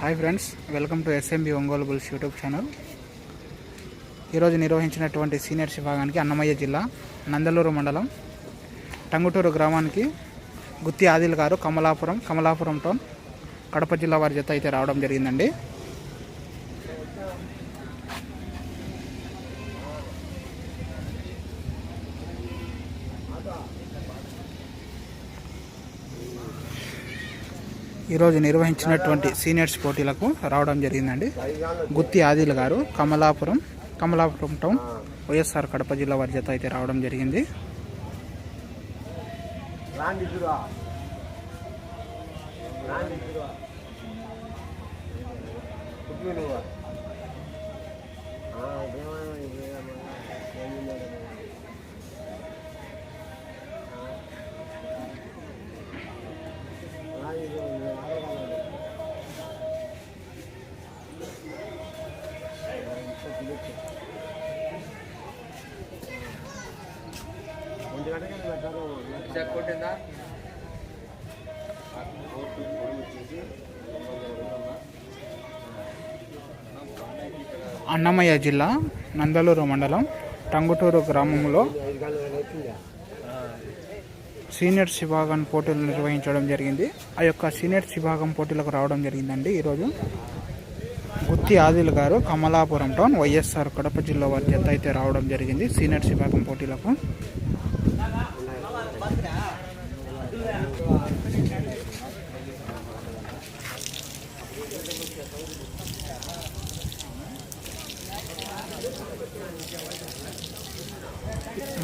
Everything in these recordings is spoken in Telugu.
Hi friends welcome to SMB Ongole bulls YouTube channel. ఈరోజు నిర్వహించినటువంటి సీనియర్స్ విభాగానికి అన్నమయ్య జిల్లా నందలూరు మండలం టంగుటూరు గ్రామానికి గుత్తి ఆదిల్ గారు కమలాపురం కమలాపురం టౌన్ కడప జిల్లా వారి జత అయితే రావడం జరిగిందండి. ఈరోజు నిర్వహించినటువంటి సీనియర్స్ పోటీలకు రావడం జరిగిందండి. గుత్తి ఆదిల్ గారు కమలాపురం కమలాపురం టౌన్ వైఎస్ఆర్ కడప జిల్లా వారి జత అయితే రావడం జరిగింది. కొట్టిందా? అన్నమయ్య జిల్లా నందలూరు మండలం టంగుటూరు గ్రామంలో సీనియర్స్ విభాగం పోటీలు నిర్వహించడం జరిగింది. ఆ యొక్క సీనియర్స్ విభాగం పోటీలకు రావడం జరిగిందండి ఈరోజు. గుత్తి ఆదిల్ గారు కమలాపురం టౌన్ వైఎస్ఆర్ కడప జిల్లా వారి జత అయితే రావడం జరిగింది సీనియర్స్ విభాగం పోటీలకు.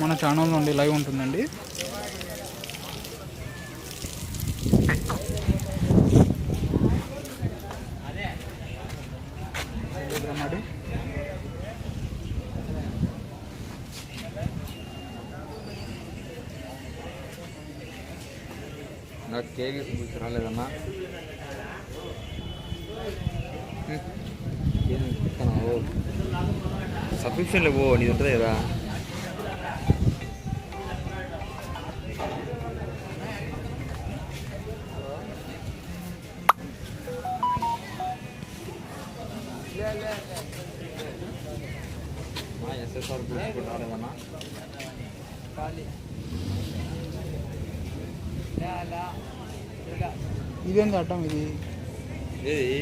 మన ఛానల్ నుండి లైవ్ ఉంటుందండి. నాకు కేక్ రాలేదన్నా. సబ్స్క్రిప్షన్లో పో నీది ఉంటుంది కదా ఎస్ఎస్ఆర్ గ్రూప్ రాలేదన్నా ఇదేంటి అట్టం ఇది ఏది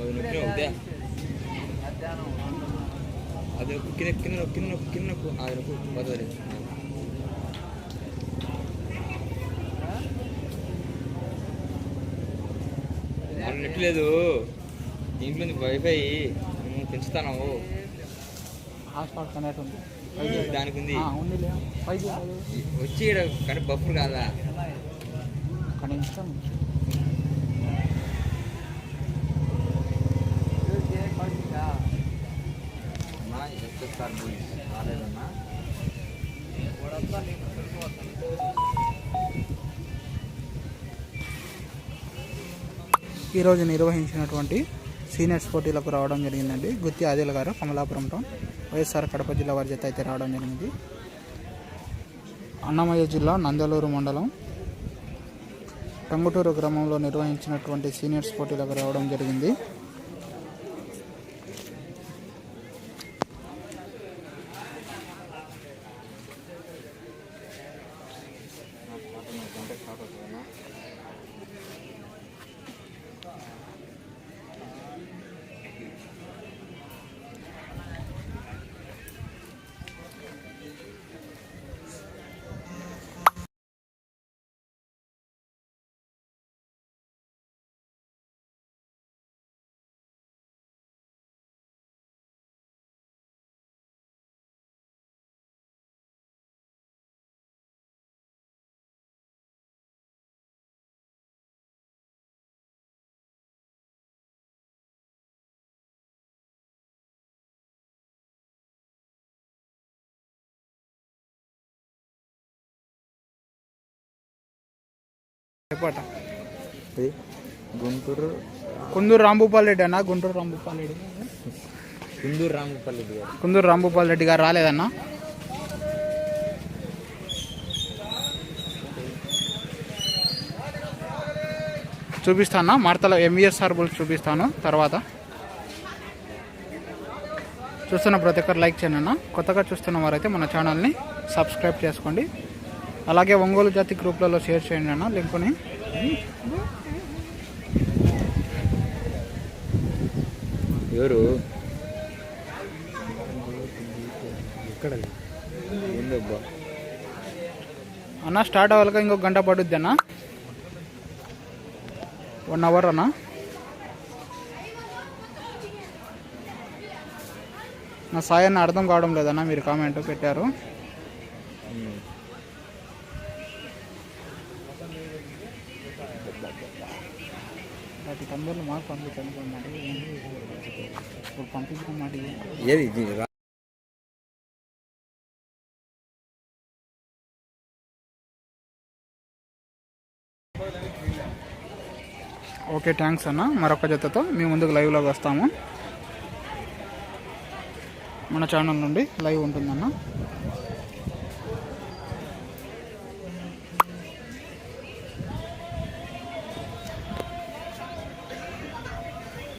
అది నొక్కి అది కింద కింద కింద నొక్కు కింద నొక్కు అది నొక్కు పదవి నెట్ లేదు ఇంట్లో వైఫై పెంచుతాను హాట్స్పాట్ కనెక్ట్ ఉంది దానికి ఉంది వచ్చి ఈడ కానీ బఫర్ కాదా కానీ సార్ బోయ్స్ రాలేదన్నా? ఈరోజు నిర్వహించినటువంటి సీనియర్స్ పోటీలకు రావడం జరిగిందండి. గుత్తి ఆదిల గారు కమలాపురం టౌన్ వైఎస్ఆర్ కడప జిల్లా వారి జత అయితే రావడం జరిగింది. అన్నమయ్య జిల్లా నందలూరు మండలం టంగుటూరు గ్రామంలో నిర్వహించినటువంటి సీనియర్స్ పోటీలకు రావడం జరిగింది. చెప్పట. గుంటూరు? కుందూరు రాంభూపాల్ రెడ్డి అన్న గుంటూరు రాంభూపాల్ రెడ్డి. కుందూరు రామపల్లి గారు. కుందూరు రాంభూపాల్ రెడ్డి గారు రాలేదన్నా? చూపిస్తాను? మార్తల ఎంవిఎస్ఆర్ బుల్స్ చూపిస్తాను తర్వాత. చూస్తున్న ప్రతి ఒక్కరు లైక్ చేయండి అన్న. కొత్తగా చూస్తున్న వారైతే మన ఛానల్ని సబ్స్క్రైబ్ చేసుకోండి. అలాగే ఒంగోలు జాతి గ్రూప్లలో షేర్ చేయండి అన్న లింకుని. ఎవరు? ఎక్కడ అన్న స్టార్ట్ అవ్వాలిగా ఇంకొక గంట పడుద్ది అన్న. వన్ అవర్ అన్న. నా సాయాన్ని అర్థం కావడం లేదన్న మీరు కామెంట్ పెట్టారు. వాటి తొందరలు మాకు పంపించండి మాట ఇప్పుడు పంపించిన మాట. ఏది? ఓకే థ్యాంక్స్ అన్న. మరొక జతతో మీ ముందుకు లైవ్లోకి వస్తాము. మన ఛానల్ నుండి లైవ్ ఉంటుందన్న.